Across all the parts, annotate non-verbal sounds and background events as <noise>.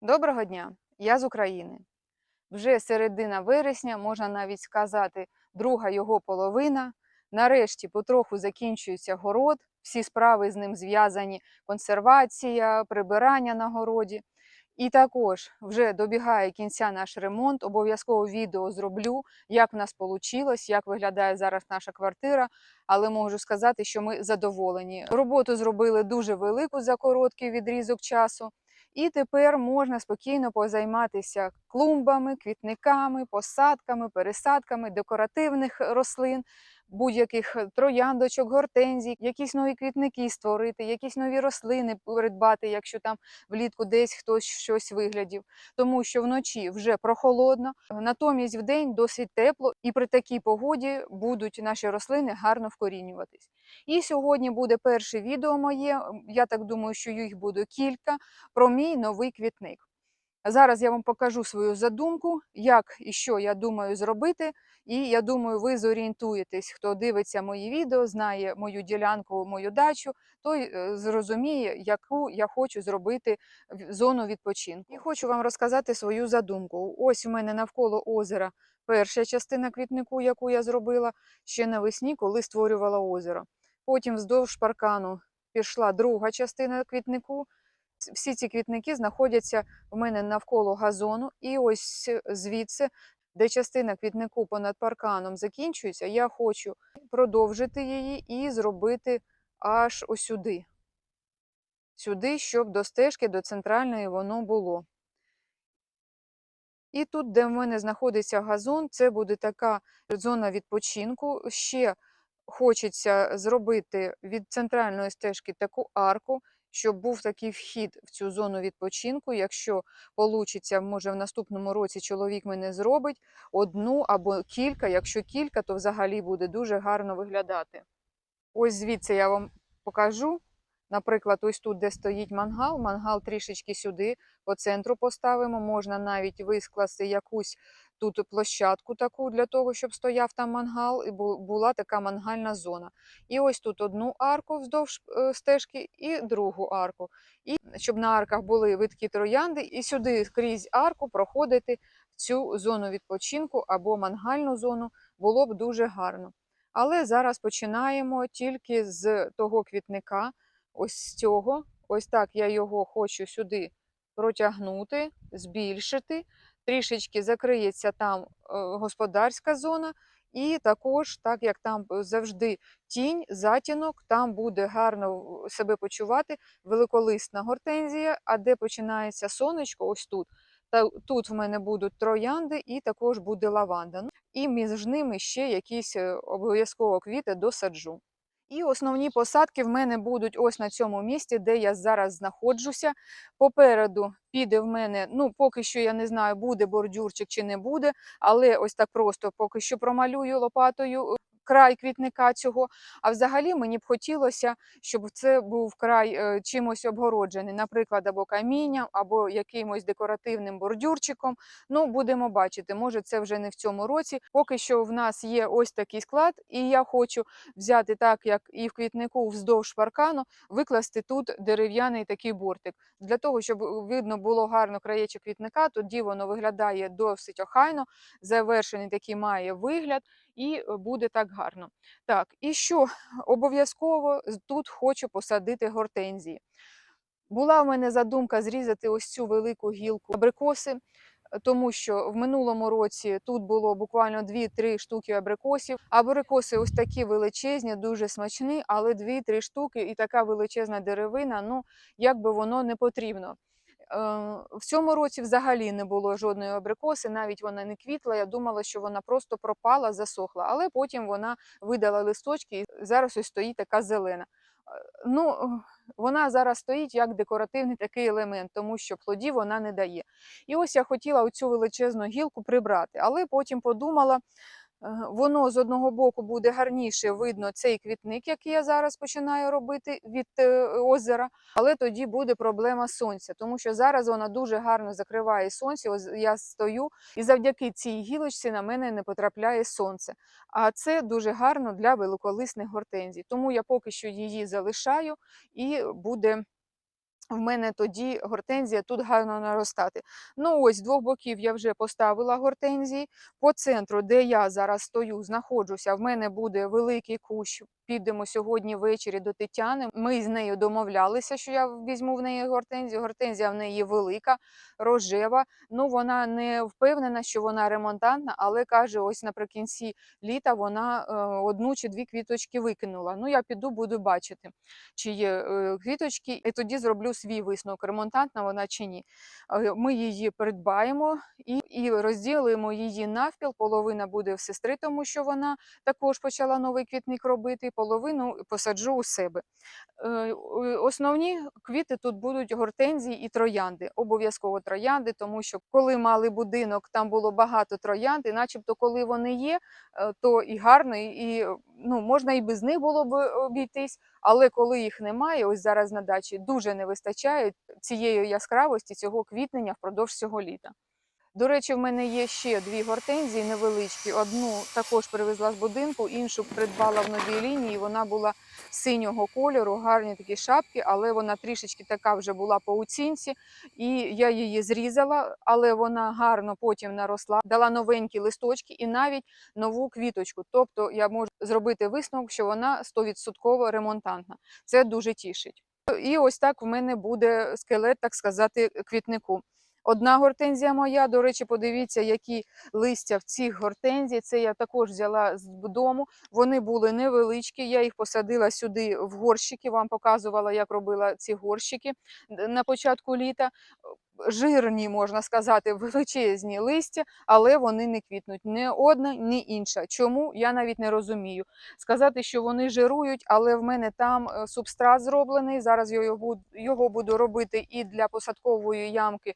Доброго дня! Я з України. Вже середина вересня, можна навіть сказати, друга його половина. Нарешті потроху закінчується город, всі справи з ним зв'язані: консервація, прибирання на городі. І також вже добігає кінця наш ремонт. Обов'язково відео зроблю, як в нас вийшло, як виглядає зараз наша квартира. Але можу сказати, що ми задоволені. Роботу зробили дуже велику за короткий відрізок часу. І тепер можна спокійно позайматися клумбами, квітниками, посадками, пересадками декоративних рослин, будь-яких трояндочок, гортензій, якісь нові квітники створити, якісь нові рослини придбати, якщо там влітку десь хтось щось виглядів. Тому що вночі вже прохолодно, натомість вдень досить тепло, і при такій погоді будуть наші рослини гарно вкорінюватись. І сьогодні буде перше відео моє. Я так думаю, що їх буде кілька про мій новий квітник. Зараз я вам покажу свою задумку, як і що я думаю зробити. І я думаю, ви зорієнтуєтесь, хто дивиться мої відео, знає мою ділянку, мою дачу, той е, зрозуміє, яку я хочу зробити зону відпочинку. І хочу вам розказати свою задумку. Ось у мене навколо озера перша частина квітнику, яку я зробила ще навесні, коли створювала озеро. Потім вздовж паркану пішла друга частина квітнику. Всі ці квітники знаходяться в мене навколо газону, і ось звідси, де частина квітнику понад парканом закінчується, я хочу продовжити її і зробити аж ось сюди. Сюди, щоб до стежки, до центральної воно було. І тут, де в мене знаходиться газон, це буде така зона відпочинку. Ще хочеться зробити від центральної стежки таку арку, щоб був такий вхід в цю зону відпочинку. Якщо вийде, може в наступному році чоловік мене зробить одну або кілька. Якщо кілька, то взагалі буде дуже гарно виглядати. Ось звідси я вам покажу. Наприклад, ось тут, де стоїть мангал, мангал трішечки сюди по центру поставимо. Можна навіть вискласти якусь тут площадку таку для того, щоб стояв там мангал, і була така мангальна зона. І ось тут одну арку вздовж е, стежки і другу арку. І щоб на арках були виткі троянди, і сюди крізь арку проходити цю зону відпочинку або мангальну зону було б дуже гарно. Але зараз починаємо тільки з того квітника, ось з цього. Ось так я його хочу сюди протягнути, збільшити. Трішечки закриється там е, господарська зона, і також, так як там завжди тінь, затінок, там буде гарно себе почувати великолисна гортензія, а де починається сонечко, ось тут. Та тут в мене будуть троянди і також буде лаванда. Ну, І між ними ще якісь е, обов'язково квіти досаджу. І основні посадки в мене будуть ось на цьому місці, де я зараз знаходжуся. Попереду піде в мене, ну поки що я не знаю, буде бордюрчик чи не буде, але ось так просто поки що промалюю лопатою край квітника цього. А взагалі мені б хотілося, щоб це був край е, чимось обгороджений, наприклад, або камінням, або якимось декоративним бордюрчиком. Ну, будемо бачити, може це вже не в цьому році. Поки що в нас є ось такий склад, і я хочу взяти так, як і в квітнику вздовж паркану, викласти тут дерев'яний такий бортик. Для того, щоб видно було гарно краєчок квітника, тоді воно виглядає досить охайно, завершений такий має вигляд, і е, буде так гарно. Так, і що обов'язково тут хочу посадити гортензії. Була в мене задумка зрізати ось цю велику гілку абрикоси, е, тому що в минулому році тут було буквально 2-3 штуки абрикосів. Абрикоси ось такі величезні, дуже смачні, але 2-3 штуки і така величезна деревина, ну як би воно не потрібно. Е, В цьому році взагалі не було жодної абрикоси, навіть вона не квітла. Я думала, що вона просто пропала, засохла, але потім вона видала листочки і зараз ось стоїть така зелена. Е, Ну, вона зараз стоїть як декоративний такий елемент, тому що плодів вона не дає. І ось я хотіла оцю величезну гілку прибрати, але потім подумала, воно з одного боку буде гарніше видно цей квітник, який я зараз починаю робити від е, озера, але тоді буде проблема сонця, тому що зараз вона дуже гарно закриває сонце. Ось я стою, і завдяки цій гілочці на мене не потрапляє сонце. А це дуже гарно для великолисних гортензій. Тому я поки що її залишаю і буде в мене тоді гортензія тут гарно наростати. Ну ось двох боків я вже поставила гортензії. По центру, де я зараз стою, знаходжуся, в мене буде великий кущ. Підемо сьогодні ввечері до Тетяни. Ми з нею домовлялися, що я візьму в неї гортензію. Гортензія в неї велика, рожева. Ну вона не впевнена, що вона ремонтантна, але каже, ось наприкінці літа вона е, одну чи дві квіточки викинула. Ну я піду, буду бачити, чи є е, квіточки, і тоді зроблю свій висновок, ремонтантна вона чи ні. Е, Ми її придбаємо і, і розділимо її навпіл. Половина буде в сестри, тому що вона також почала новий квітник робити, половину посаджу у себе. Е, е, Основні квіти тут будуть гортензії і троянди. Обов'язково троянди, тому що коли мали будинок, там було багато троянд, і начебто, коли вони є, е, то і гарно, і е, ну, можна і без них було б обійтись. Але коли їх немає, ось зараз на дачі дуже не вистачає цієї яскравості, цього квітнення впродовж цього літа. До речі, в мене є ще дві гортензії невеличкі. Одну також привезла з будинку, іншу придбала в новій лінії. Вона була синього кольору, гарні такі шапки, але вона трішечки така вже була по оцінці. І я її зрізала, але вона гарно потім наросла, дала новенькі листочки і навіть нову квіточку. Тобто я можу зробити висновок, що вона 100% ремонтантна. Це дуже тішить. І ось так в мене буде скелет, так сказати, квітнику. Одна гортензія моя, до речі, подивіться, які листя в цих гортензій. Це я також взяла з дому. Вони були невеличкі. Я їх посадила сюди в горщики. Вам показувала, як робила ці горщики на початку літа. Жирні, можна сказати, <laughs> величезні листя, але вони не квітнуть. Ні одна, ні інша. Чому я навіть не розумію. Сказати, що вони жирують, але в мене там е, субстрат зроблений. Зараз я його буду, робити і для посадкової ямки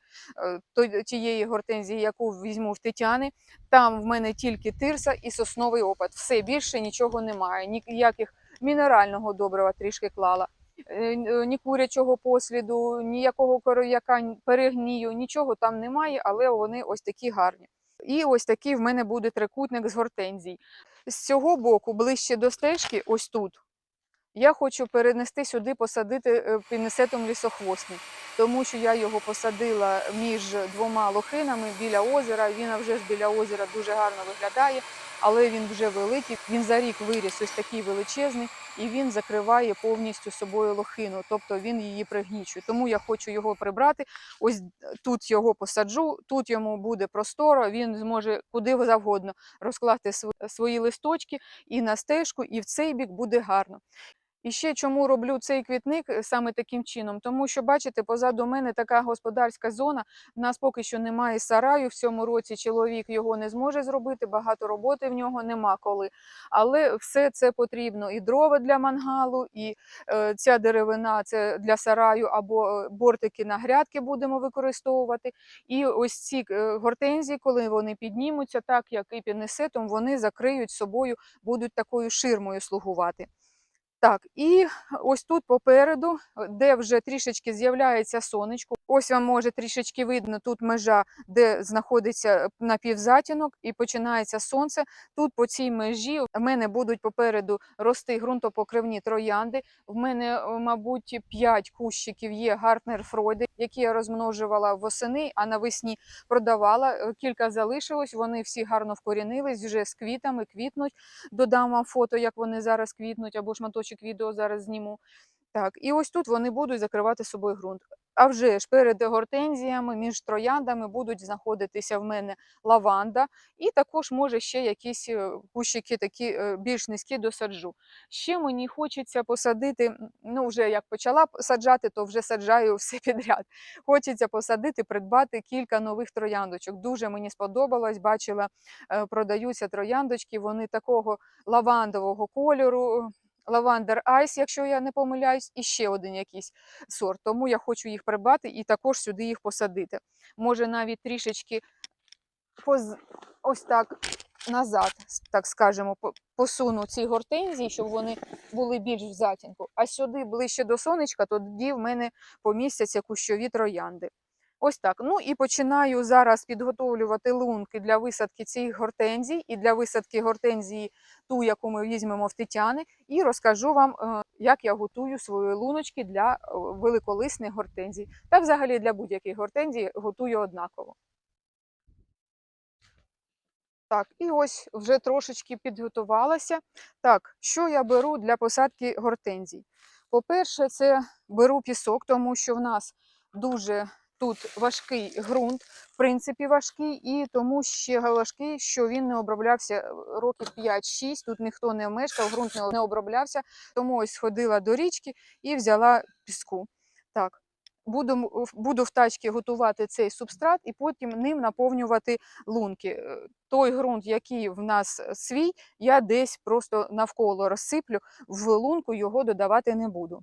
е, тієї гортензії, яку візьму в Тетяни. Там в мене тільки тирса і сосновий опад. Все більше нічого немає. Ніяких мінерального добрива трішки клала. Е, е, Ні курячого посліду, ніякого коров'яка, перегнію, нічого там немає, але вони ось такі гарні. І ось такий в мене буде трикутник з гортензій. З цього боку, ближче до стежки, ось тут, я хочу перенести сюди, посадити е, пінесетом лісохвостний, тому що я його посадила між двома лохинами біля озера. Він вже ж біля озера дуже гарно виглядає, але він вже великий. Він за рік виріс ось такий величезний, і він закриває повністю собою лохину, тобто він її пригнічує. Тому я хочу його прибрати. Ось тут його посаджу, тут йому буде просторо, він зможе куди завгодно розкласти св- свої листочки і на стежку, і в цей бік буде гарно. І ще чому роблю цей квітник е, саме таким чином? Тому що, бачите, позаду мене така господарська зона. У нас поки що немає сараю. В цьому році чоловік його не зможе зробити, багато роботи в нього нема коли. Але все це потрібно: і дрова для мангалу, і е, ця деревина це для сараю або е, бортики на грядки будемо використовувати. І ось ці е, гортензії, коли вони піднімуться, так як і пінесетом, вони закриють собою, будуть такою ширмою слугувати. Так, і ось тут попереду, е, де вже трішечки з'являється сонечко. Ось вам може трішечки видно тут межа, де знаходиться напівзатінок і починається сонце. Тут по цій межі в мене будуть попереду рости ґрунтопокривні троянди. В мене, е, мабуть, 5 кущиків є Гартнер Фройди, які я розмножувала восени, а навесні продавала. Е, Кілька залишилось, вони всі гарно вкорінились, вже з квітами, квітнуть. Додам вам фото, як вони зараз квітнуть, або шматочок відео зараз зніму. Так, і ось тут вони будуть закривати собою ґрунт. А вже ж перед гортензіями, між трояндами будуть знаходитися в мене лаванда, і також, може, ще якісь е, кущики такі е, більш низькі досаджу. Ще мені хочеться посадити, ну вже як почала саджати, то вже саджаю все підряд. Хочеться посадити, придбати кілька нових трояндочок. Дуже мені сподобалось, бачила, е, продаються трояндочки, вони такого лавандового кольору. Лавандер Айс, якщо я не помиляюсь, і ще один якийсь сорт. Тому я хочу їх придбати і також сюди їх посадити. Може, навіть трішечки поз... ось так назад, так скажемо, посуну ці гортензії, щоб вони були більш в затінку. А сюди ближче до сонечка, тоді в мене помістяться кущові троянди. Ось так. Ну і починаю зараз підготовлювати лунки для висадки цих гортензій і для висадки гортензії, ту, яку ми візьмемо в Тетяни, і розкажу вам, е, як я готую свої луночки для е, великолисних гортензій. Та взагалі для будь-яких гортензій готую однаково. Так, і ось вже трошечки підготувалася. Так, що я беру для посадки гортензій? По-перше, це беру пісок, тому що в нас дуже тут важкий ґрунт, в принципі, важкий, і тому ще важкий, що він не оброблявся е, років 5-6. Тут ніхто не мешкав, ґрунт не- оброблявся. Тому ось ходила до річки і взяла піску. Так, буду, в- буду в тачці готувати цей субстрат і потім ним наповнювати лунки. Е, Той ґрунт, який в нас е, свій, я десь просто навколо розсиплю, в лунку його додавати не буду.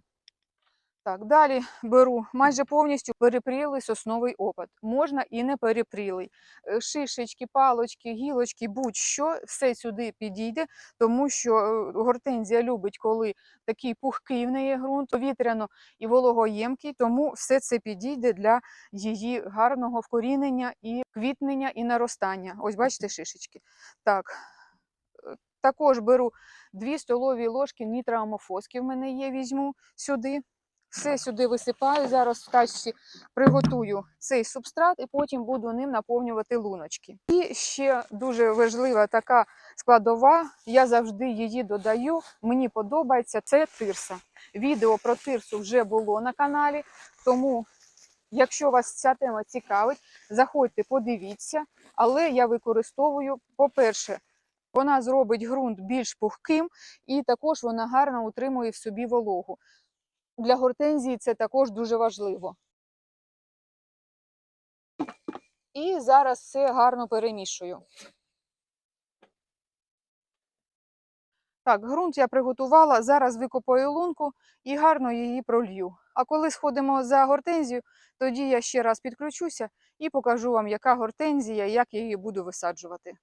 Так, далі беру майже повністю перепрілий сосновий опад. Можна і не перепрілий. Е, Шишечки, палочки, гілочки, будь-що, все сюди підійде, тому що е, гортензія любить, коли такий пухкий в неї ґрунт, повітряно і вологоємкий, тому все це підійде для її гарного вкорінення і квітнення і наростання. Ось бачите шишечки. Так. е, Також беру 2 столові ложки нітроамофоски в мене є, візьму сюди. Все сюди висипаю. Зараз в тачці приготую цей субстрат і потім буду ним наповнювати луночки. І ще дуже важлива така складова, я завжди її додаю. Мені подобається це тирса. Відео про тирсу вже було на каналі, тому, якщо вас ця тема цікавить, заходьте, подивіться. Але я використовую, по-перше, вона зробить ґрунт більш пухким, і також вона гарно утримує в собі вологу. Для гортензії це також дуже важливо. І зараз все гарно перемішую. Так, ґрунт я приготувала. Зараз викопаю лунку і гарно її пролью. А коли сходимо за гортензію, тоді я ще раз підключуся і покажу вам, яка гортензія, як я її буду висаджувати.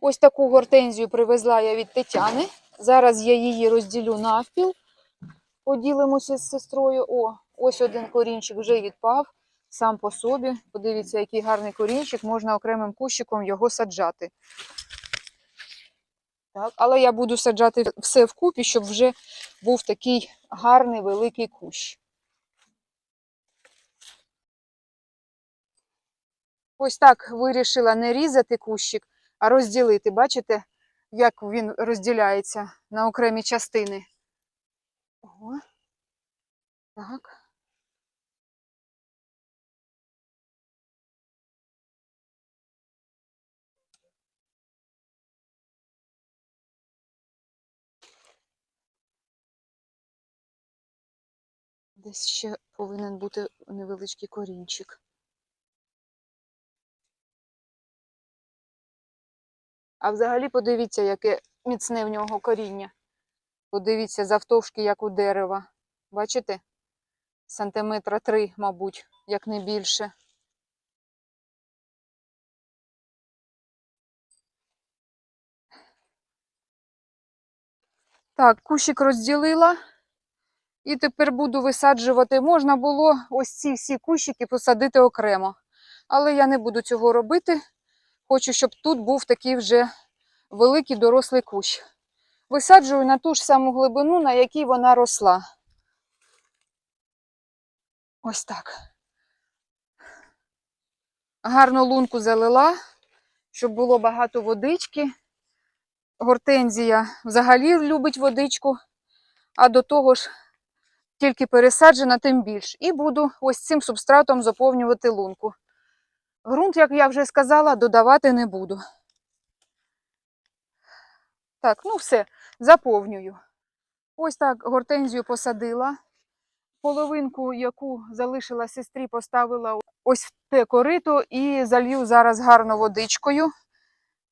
Ось таку гортензію привезла я від Тетяни. Зараз я її розділю навпіл. Поділимося з сестрою. О, ось один корінчик вже відпав сам по собі. Подивіться, який гарний корінчик, можна окремим кущиком його саджати. Так, але я буду саджати все вкупі, щоб вже був такий гарний великий кущ. Ось так вирішила не різати кущик, а розділити. Бачите, як він розділяється на окремі частини. Ого. Так. Десь ще повинен бути невеличкий корінчик. А взагалі подивіться, яке міцне в нього коріння. Подивіться завтовшки, як у дерева. Бачите? Сантиметра три, мабуть, як не більше. Так, кущик розділила. І тепер буду висаджувати. Можна було ось ці всі кущики посадити окремо. Але я не буду цього робити. Хочу, щоб тут був такий вже великий дорослий кущ. Висаджую на ту ж саму глибину, на якій вона росла. Ось так. Гарно лунку залила, щоб було багато водички. Гортензія взагалі любить водичку, а до того ж тільки пересаджена, тим більш. І буду ось цим субстратом заповнювати лунку. Грунт, як я вже сказала, додавати не буду. Так, ну все, заповнюю. Ось так гортензію посадила. Половинку, яку залишила сестрі, поставила ось в те корито і залью зараз гарно водичкою.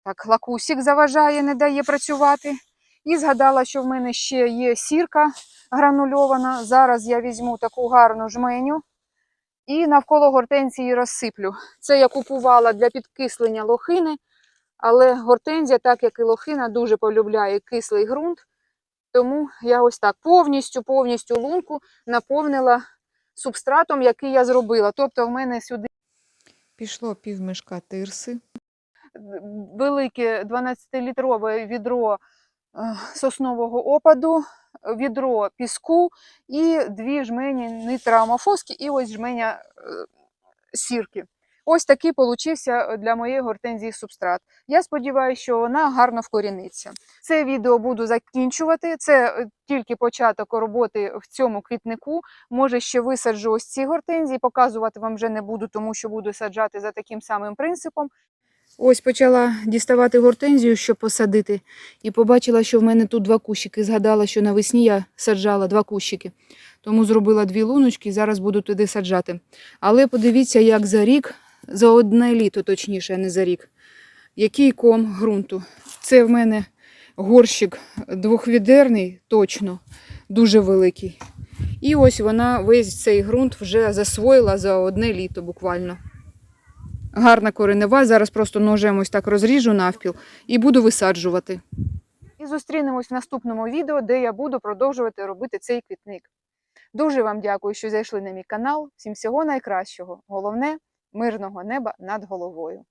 Так, лакусик заважає, не дає працювати. І згадала, що в мене ще є сірка гранульована. Зараз я візьму таку гарну жменю І навколо гортензії розсиплю. Це я купувала для підкислення лохини, але гортензія, так як і лохина, дуже полюбляє кислий ґрунт. Тому я ось так повністю, повністю лунку наповнила субстратом, який я зробила. Тобто в мене сюди Пішло пів мішка тирси. велике 12-літрове відро соснового опаду, відро піску і дві жмені нитроамофоски і ось жменя е, сірки. Ось такий получився для моєї гортензії субстрат. Я сподіваюся, що вона гарно вкоріниться. Це відео буду закінчувати. Це е, тільки початок роботи в цьому квітнику. Може, ще висаджу ось ці гортензії. Показувати вам вже не буду, тому що буду саджати за таким самим принципом. Ось почала діставати гортензію, щоб посадити, і побачила, що в мене тут два кущики. Згадала, що навесні я саджала два кущики. Тому зробила дві луночки і зараз буду туди саджати. Але подивіться, як за рік, за одне літо, точніше, а не за рік, який ком ґрунту. Це в мене горщик двохвідерний, точно, дуже великий. І ось вона весь цей ґрунт вже засвоїла за одне літо буквально. Гарна коренева. Зараз просто ножем ось так розріжу навпіл і буду висаджувати. І зустрінемось в наступному відео, де я буду продовжувати робити цей квітник. Дуже вам дякую, що зайшли на мій канал. Всім всього найкращого. Головне мирного неба над головою.